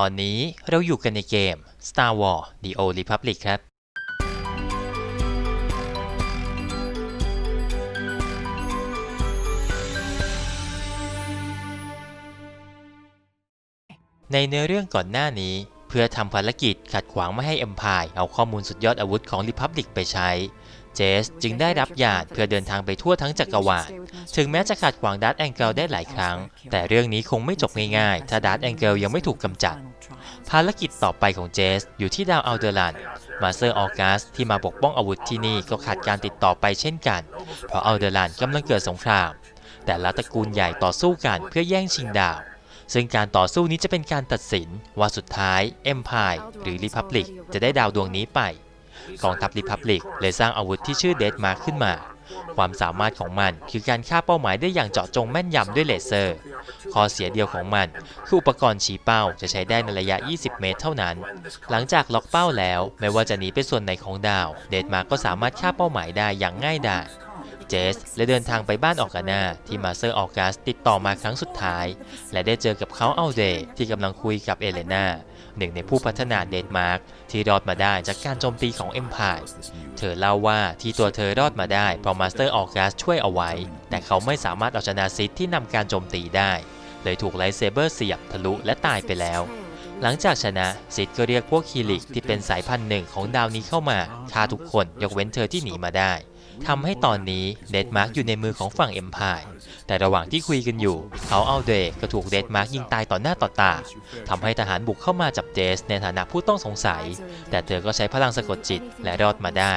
ตอนนี้เราอยู่กันในเกม Star Wars The Old Republic ครับ ในเนื้อเรื่องก่อนหน้านี้ เพื่อทำภารกิจขัดขวางไม่ให้ Empire เอาข้อมูลสุดยอดอาวุธของ Republic ไปใช้ เจสจึงได้รับญาตเพื่อเดินทางไปทั่วทั้งจักรวาล ถึงแม้จะขัดขวางดัตแองเกิลได้หลายครั้ง แต่เรื่องนี้คงไม่จบง่ายๆ ถ้าดัตแองเกิลยังไม่ถูกกำจัด ภารกิจต่อไปของเจสอยู่ที่ดาวอัลเดอรันมาสเตอร์ออกัสที่มาปกป้องอาวุธที่นี่ก็ขาดการติดต่อไปเช่นกัน เพราะอัลเดอรันกำลังเกิดสงคราม แต่ละตระกูลใหญ่ต่อสู้กันเพื่อแย่งชิงดาว ซึ่งการต่อสู้นี้จะเป็นการตัดสินว่าสุดท้าย Empire หรือ Republic จะได้ดาวดวงนี้ไปกองทัพ Republic เลยสร้างอาวุธที่ชื่อเดดมาขึ้นมา ความสามารถของมันคือการฆ่าเป้าหมายได้อย่างเจาะจงแม่นยำด้วยเลเซอร์ ข้อเสียเดียวของมันคืออุปกรณ์ชี้เป้าจะใช้ได้ในระยะ 20 เมตรเท่านั้น หลังจากล็อกเป้าแล้ว ไม่ว่าจะหนีไปส่วนไหนของดาว เดดมาก็สามารถฆ่าเป้าหมายได้อย่างง่ายดาย เจสเลยเดินทางไปบ้านออกานาที่มาเซอร์ออกัสติดต่อมาครั้งสุดท้าย และได้เจอกับเขาเอาเดย์ที่กำลังคุยกับเอเลนาหนึ่งในผู้พัฒนาเดนมาร์กที่รอดมาได้จากการโจมตีของเอ็มพายเธอเล่าว่าที่ตัวเธอรอดมาได้เพราะมาสเตอร์ออกัสช่วยเอาไว้ แต่เขาไม่สามารถเอาชนะซิดที่นำการโจมตีได้ เลยถูกไลเซเบอร์เสียบทะลุและตายไปแล้วหลังจากชนะซิดก็เรียกพวกคีริกที่เป็นสายพันธุ์หนึ่งของดาวนี้เข้ามาฆ่าทุกคนยกเว้นเธอที่หนีมาได้ ทำให้ตอนนี้เดดมาร์กอยู่ในมือของฝั่งเอ็มพายแต่ระหว่างที่คุยกันอยู่เขาเอาเดย์ก็ถูกเดดมาร์กยิงตายต่อหน้าต่อตาทำให้ทหารบุกเข้ามาจับเจสในฐานะผู้ต้องสงสัย แต่เธอก็ใช้พลังสะกดจิตและรอดมาได้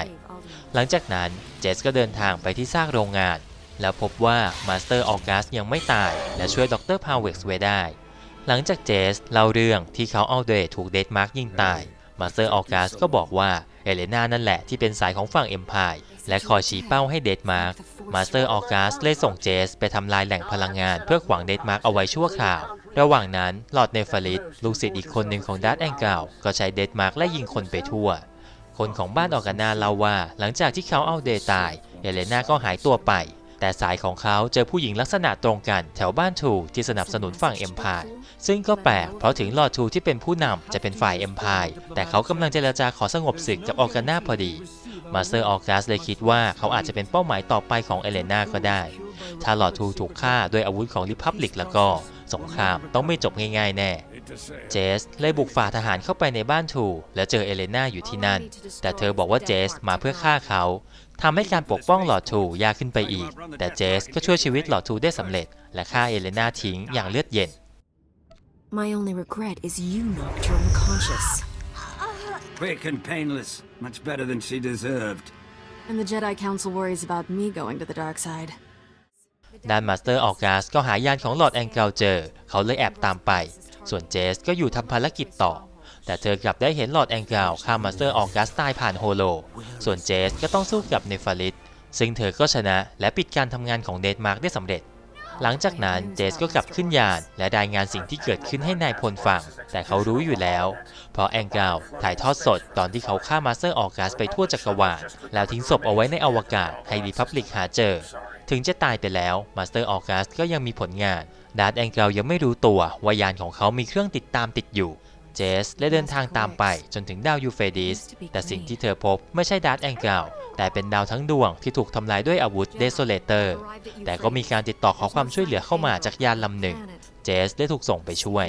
หลังจากนั้นเจสก็เดินทางไปที่ซากโรงงาน แล้วพบว่ามาสเตอร์ออกัสยังไม่ตาย และช่วยดรพาวเวกส์ไว้ได้ หลังจากเจสเล่าเรื่องที่เขาเอาเดถูกเดดมาร์กยิงตายมาสเตอร์ออกัสก็บอกว่า เอเลนานั่นแหละที่เป็นสายของฝั่งเอ็มพายและคอยชี้เป้าให้เดดมาร์กมาสเตอร์ออกัสเลยส่งเจสไปทำลายแหล่งพลังงานเพื่อขวางเดดมาร์กเอาไว้ชั่วคราว ระหว่างนั้นลอร์ดเนฟาริสลูกศิษย์อีกคนหนึ่งของดัตแองเกลก็ใช้เดดมาร์กไล่ยิงคนไปทั่ว คนของบ้านออกานาเล่าว่า หลังจากที่เขาเอาเดตายเอเลนาก็หายตัวไป แต่สายของเขาเจอผู้หญิงลักษณะตรงกันแถวบ้านทูที่สนับสนุนฝั่งเอ็มพายซึ่งก็แปลกเพราะถึงลอร์ดทูที่เป็นผู้นำจะเป็นฝ่ายเอ็มพายแต่เขากำลังเจรจาขอสงบศึกกับออกกันนาพอดีมาสเตอร์ออกัสเลยคิดว่าเขาอาจจะเป็นเป้าหมายต่อไปของเอเลนาก็ได้ ถ้าลอร์ดทูถูกฆ่าด้วยอาวุธของริพับลิกแล้วก็สงครามต้องไม่จบง่ายๆแน่ เจสเลยบุกฝ่าทหารเข้าไปในบ้านทูแล้วเจอเอเลนาอยู่ที่นั่น แต่เธอบอกว่าเจสมาเพื่อฆ่าเขา ทำให้การปกป้องหลอดทูยากขึ้นไปอีก แต่เจสก็ช่วยชีวิตหลอดทูได้สำเร็จ และฆ่าเอเลนาทิ้งอย่างเลือดเย็น My only regret is you knocked her unconscious. Quick and painless. Much better than she deserved. And the Jedi Council worries about me going to the dark side. ด้านมาสเตอร์ออกัสก็หายานของหลอดแองเกิลเจอ เขาเลยแอบตามไป ส่วนเจสก็อยู่ทำภารกิจต่อ แต่เธอกลับได้เห็นหลอดแองเกิลฆ่ามาสเตอร์ออกัสตายผ่านโฮโล ส่วนเจสก็ต้องสู้กับเนฟาริสซึ่งเธอก็ชนะและปิดการทำงานของเดดมาร์กได้สำเร็จ หลังจากนั้นเจสก็กลับขึ้นยานและรายงานสิ่งที่เกิดขึ้นให้นายพลฟัง แต่เขารู้อยู่แล้ว เพราะแองเกิลถ่ายทอดสดตอนที่เขาฆ่ามาสเตอร์ออกัสไปทั่วจักรวาลแล้วทิ้งศพเอาไว้ในอวกาศให้ริพับลิกหาเจอ ถึงจะตายไปแล้วมาสเตอร์ออกัสก็ยังมีผลงานดาร์ดแองเกลยังไม่รู้ตัวว่ายานของเขามีเครื่องติดตามติดอยู่ เจสและเดินทางตามไปจนถึงดาวยูเฟดิส แต่สิ่งที่เธอพบไม่ใช่ดาร์ดแองเกิลแต่เป็นดาวทั้งดวงที่ถูกทำลายด้วยอาวุธเดโซเลเตอร์ แต่ก็มีการติดต่อขอความช่วยเหลือเข้ามาจากยานลำหนึ่ง เจสได้ถูกส่งไปช่วย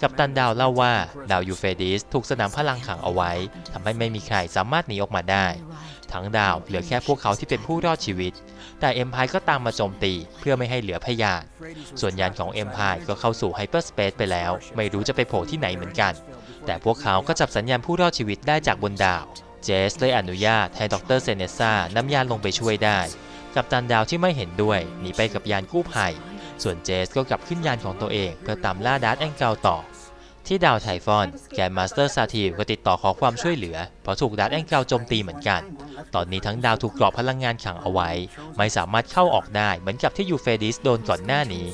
กัปตันดาวเล่าว่าดาวยูเฟดิสถูกสนามพลังขังเอาไว้ทำให้ไม่มีใครสามารถหนีออกมาได้ ทั้งดาวเหลือแค่พวกเขาที่เป็นผู้รอดชีวิต แต่เอ็มพายก็ตามมาโจมตีเพื่อไม่ให้เหลือพยาน ส่วนยานของเอ็มพายก็เข้าสู่ไฮเปอร์สเปซไปแล้ว ไม่รู้จะไปโผล่ที่ไหนเหมือนกัน แต่พวกเขาก็จับสัญญาณผู้รอดชีวิตได้จากบนดาว เจสเลยอนุญาตให้ดรเซเนซ่านำยานลงไปช่วยได้ กับตันดาวที่ไม่เห็นด้วยหนีไปกับยานกู้ภัย ส่วนเจสก็กลับขึ้นยานของตัวเอง เพื่อตามล่าดาร์ตแองเกลต่อ ที่ดาวไทฟอนแกนมาสเตอร์ซาทีก็ติดต่อขอความช่วยเหลือ เพราะถูกดาร์ตแองเกลโจมตีเหมือนกัน ตอนนี้ทั้งดาวถูกกรอบพลังงานขังเอาไว้ ไม่สามารถเข้าออกได้เหมือนกับที่ยูเฟดิสโดนก่อนหน้านี้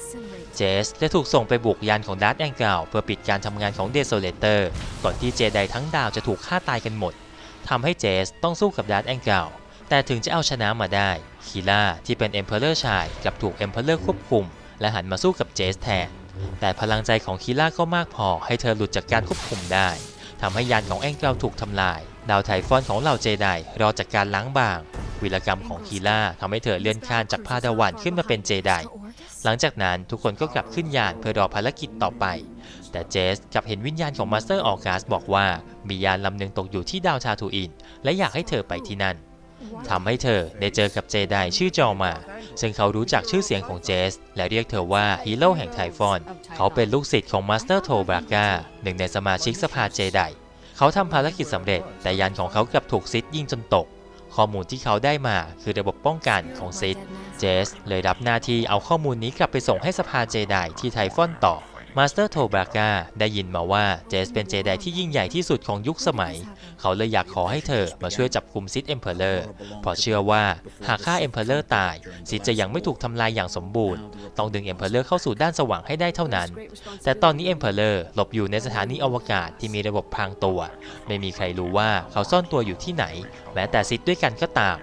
เจสได้ถูกส่งไปบุกยานของดาร์ตแองเกลเพื่อปิดการทำงานของเดโซเลเตอร์ ก่อนที่เจไดทั้งดาวจะถูกฆ่าตายกันหมดทำให้เจสต้องสู้กับดาร์ตแองเกลแต่ถึงจะเอาชนะมาได้ คีล่าที่เป็นเอ็มเพอเรอร์ชายกลับถูกเอ็มเพอเรอร์ควบคุม และหันมาสู้กับเจสแทน แต่พลังใจของคีล่าก็มากพอให้เธอหลุดจากการควบคุมได้ทำให้ยานของแองเกลถูกทำลาย ดาวไทฟอนของเหล่าเจไดรอจากการล้างบาง วีรกรรมของคีล่าทำให้เธอเลื่อนขั้นจากพาดาวันขึ้นมาเป็นเจได หลังจากนั้นทุกคนก็กลับขึ้นยานเพื่อรอภารกิจต่อไป แต่เจสกลับเห็นวิญญาณของมาสเตอร์ออกัสบอกว่ามียานลำหนึ่งตกอยู่ที่ดาวชาทูอิน และอยากให้เธอไปที่นั่น ทำให้เธอได้เจอกับเจไดชื่อจอมา ซึ่งเขารู้จักชื่อเสียงของเจส และเรียกเธอว่าฮีโร่แห่งไทฟอน เขาเป็นลูกศิษย์ของมาสเตอร์โทบรากาหนึ่งในสมาชิกสภาเจไดเขาทำภารกิจสำเร็จ แต่ยานของเขากลับถูกซิดยิงจนตก ข้อมูลที่เขาได้มาคือระบบป้องกันของซิดเจส เลยรับหน้าที่เอาข้อมูลนี้กลับไปส่งให้สภาเจไดที่ไทฟอนต่อ มาสเตอร์โทบรากาได้ยินมาว่าเจสเป็นเจไดที่ยิ่งใหญ่ที่สุดของยุคสมัย เขาเลยอยากขอให้เธอมาช่วยจับคุมซิดเอ็มเพลเลอร์เพราะเชื่อว่าหากฆ่าเอ็มเพลเลอร์ตาย ซิดจะยังไม่ถูกทำลายอย่างสมบูรณ์ ต้องดึงเอ็มเพลเลอร์เข้าสู่ด้านสว่างให้ได้เท่านั้น แต่ตอนนี้เอ็มเพลเลอร์หลบอยู่ในสถานีอวกาศที่มีระบบพรางตัว ไม่มีใครรู้ว่าเขาซ่อนตัวอยู่ที่ไหน แม้แต่ซิดด้วยกันก็ตาม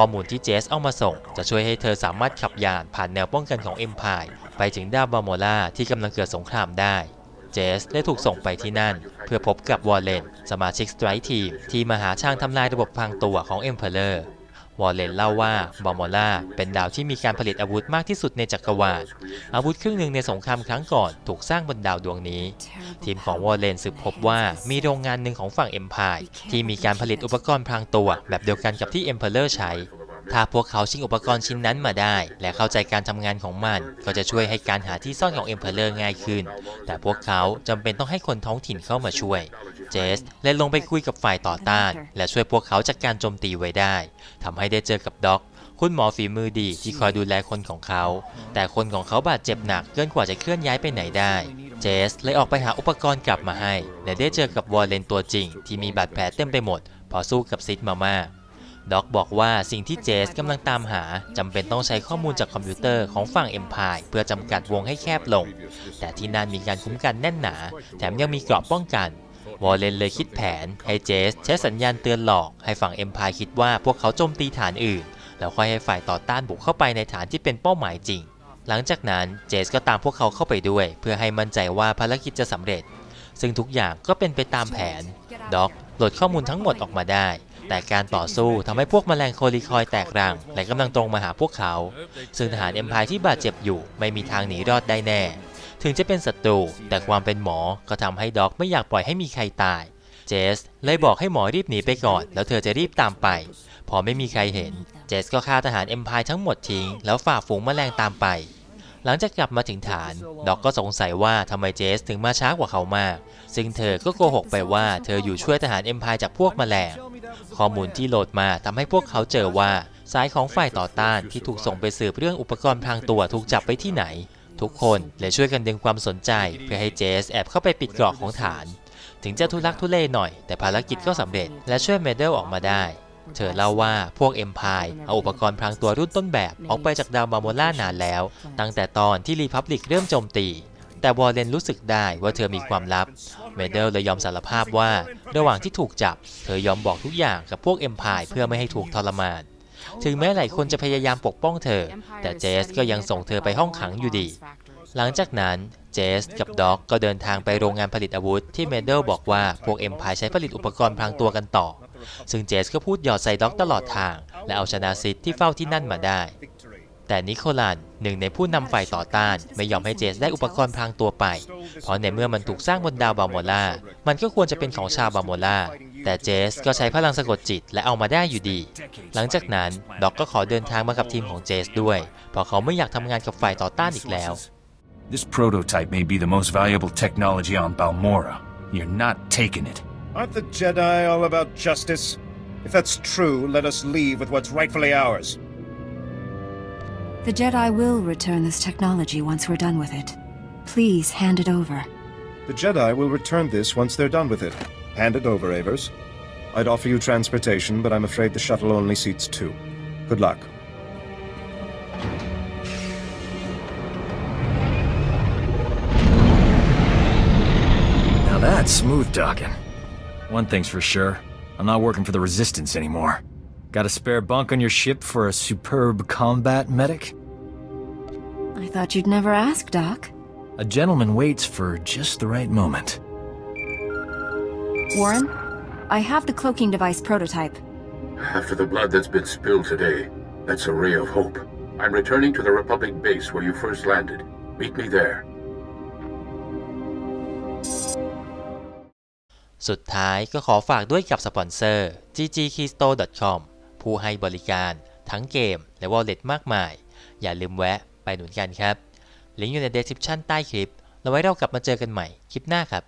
ข้อมูลที่เจสเอามาส่ง จะช่วยให้เธอสามารถขับยานผ่านแนวป้องกันของเอ็มพายไปถึงดาวบาโมล่าที่กำลังเกิดสงครามได้เจสได้ถูกส่งไปที่นั่น เพื่อพบกับวอลเลนสมาชิกสไตรทีมที่มาหาช่างทำลายระบบพังตัวของเอ็มเพลเลอร์ วอลเลนเล่าว่าบอมมล่าเป็นดาวที่มีการผลิตอาวุธมากที่สุดในจักรวาล อาวุธครึ่งหนึ่งในสงครามครั้งก่อนถูกสร้างบนดาวดวงนี้ ทีมของวอลเลนสืบพบว่ามีโรงงานหนึ่งของฝั่งเอ็มพายที่มีการผลิตอุปกรณ์พรางตัวแบบเดียวกันกับที่เอ็มเพลเลอร์ใช้ ถ้าพวกเขาชิงอุปกรณ์ชิ้นนั้นมาได้ และเข้าใจการทำงานของมัน ก็จะช่วยให้การหาที่ซ่อนของเอ็มเพลเลอร์ง่ายขึ้น แต่พวกเขาจำเป็นต้องให้คนท้องถิ่นเข้ามาช่วย เจสเลยลงไปคุยกับฝ่ายต่อต้าน และช่วยพวกเขาจากการโจมตีไว้ได้ทำให้ได้เจอกับด็อกคุณหมอฝีมือดีที่คอยดูแลคนของเขา แต่คนของเขาบาดเจ็บหนักเกินกว่าจะเคลื่อนย้ายไปไหนได้ เจสเลยออกไปหาอุปกรณ์กลับมาให้ และได้เจอกับวอลเลนตัวจริง ที่มีบาดแผลเต็มไปหมด พอสู้กับซิดมามาก ด็อกบอกว่าสิ่งที่เจสกำลังตามหาจำเป็นต้องใช้ข้อมูลจากคอมพิวเตอร์ของฝั่งเอ็มพายเพื่อจำกัดวงให้แคบลง แต่ที่นั่นมีการคุ้มกันแน่นหนา แถมยังมีเกราะป้องกันวอลเลนเลยคิดแผน ให้เจสใช้สัญญาณเตือนหลอก ให้ฝั่งเอ็มพายคิดว่าพวกเขาโจมตีฐานอื่น แล้วค่อยให้ฝ่ายต่อต้านบุกเข้าไปในฐานที่เป็นเป้าหมายจริง หลังจากนั้นเจสก็ตามพวกเขาเข้าไปด้วย เพื่อให้มั่นใจว่าภารกิจจะสำเร็จ ซึ่งทุกอย่างก็เป็นไปตามแผนด็อกโหลดข้อมูลทั้งหมดออกมาได้ แต่การต่อสู้ทำให้พวกแมลงโคลิคอยแตกรัง และกำลังตรงมาหาพวกเขา ซึ่งทหารเอ็มพายที่บาดเจ็บอยู่ไม่มีทางหนีรอดได้แน่ ถึงจะเป็นศัตรูแต่ความเป็นหมอก็ทำให้ด็อกไม่อยากปล่อยให้มีใครตายเจสเลยบอกให้หมอรีบหนีไปก่อน แล้วเธอจะรีบตามไป พอไม่มีใครเห็น เจสก็ฆ่าทหารเอ็มพายทั้งหมดทิ้ง แล้วฝ่าฝูงแมลงตามไป หลังจากกลับมาถึงฐานด็อกก็สงสัยว่าทำไมเจสถึงมาช้ากว่าเขามาก ซึ่งเธอก็โกหกไปว่าเธออยู่ช่วยทหารเอ็มพายจากพวกแมลง ข้อมูลที่โหลดมาทำให้พวกเขาเจอว่าสายของฝ่ายต่อต้านที่ถูกส่งไปสืบเรื่องอุปกรณ์พรางตัวถูกจับไปที่ไหน ทุกคนเลยช่วยกันดึงความสนใจ เพื่อให้เจสแอบเข้าไปปิดกราะของฐาน ถึงจะทุลักทุเลหน่อย แต่ภารกิจก็สำเร็จและช่วยเมเดลออกมาได้ เธอเล่าว่าพวกเอ็มพายเอาอุปกรณ์พรางตัวรุ่นต้นแบบ ออกไปจากดาวมาโมล่านานแล้ว ตั้งแต่ตอนที่รีพับลิกเริ่มโจมตี แต่วอลเลนรู้สึกได้ว่าเธอมีความลับเมเดลเลยยอมสารภาพว่า ระหว่างที่ถูกจับ เธอยอมบอกทุกอย่างกับพวกเอ็มพายเพื่อไม่ให้ถูกทรมานถึงแม้หลายคนจะพยายามปกป้องเธอ แต่เจสก็ยังส่งเธอไปห้องขังอยู่ดี หลังจากนั้นเจสกับด็อกก็เดินทางไปโรงงานผลิตอาวุธที่เมเดลบอกว่าพวกเอ็มพายใช้ผลิตอุปกรณ์พรางตัวกันต่อ ซึ่งเจสก็พูดหยอดใส่ด็อกตลอดทาง และเอาชนะซิดที่เฝ้าที่นั่นมาได้ แต่นิโคลันหนึ่งในผู้นำฝ่ายต่อต้าน ไม่ยอมให้เจสได้อุปกรณ์พรางตัวไป เพราะในเมื่อมันถูกสร้างบนดาวบาโมล่า มันก็ควรจะเป็นของชาวบาโมล่า แต่เจสก็ใช้พลังสะกดจิตและเอามาได้อยู่ดี หลังจากนั้นด็อกก็ขอเดินทางมากับทีมของเจสด้วย เพราะเขาไม่อยากทำงานกับฝ่ายต่อต้านอีกแล้ว This prototype may be the most valuable technology on Balmora. You're not taking it. Aren't the Jedi all about justice? If that's true, let us leave with what's rightfully ours. The Jedi will return this technology once we're done with it. Please hand it over. The Jedi will return this once they're done with it. Hand it over, Avers. I'd offer you transportation, but I'm afraid the shuttle only seats two. Good luck. Now that's smooth talking. One thing's for sure. I'm not working for the Resistance anymore. Got a spare bunk on your ship for a superb combat medic? I thought you'd never ask, Doc. A gentleman waits for just the right moment. Warren, I have the cloaking device prototype. After the blood that's been spilled today, that's a ray of hope. I'm returning to the Republic base where you first landed. Meet me there. สุดท้ายก็ขอฝากด้วยกับสปอนเซอร์ ggkeystore.com ผู้ให้บริการทั้งเกมและวอลเล็ตมากมาย อย่าลืมแวะไปหนุนกันครับ ลิงก์อยู่ใน description ใต้คลิป เราไว้เรากลับมาเจอกันใหม่คลิปหน้าครับ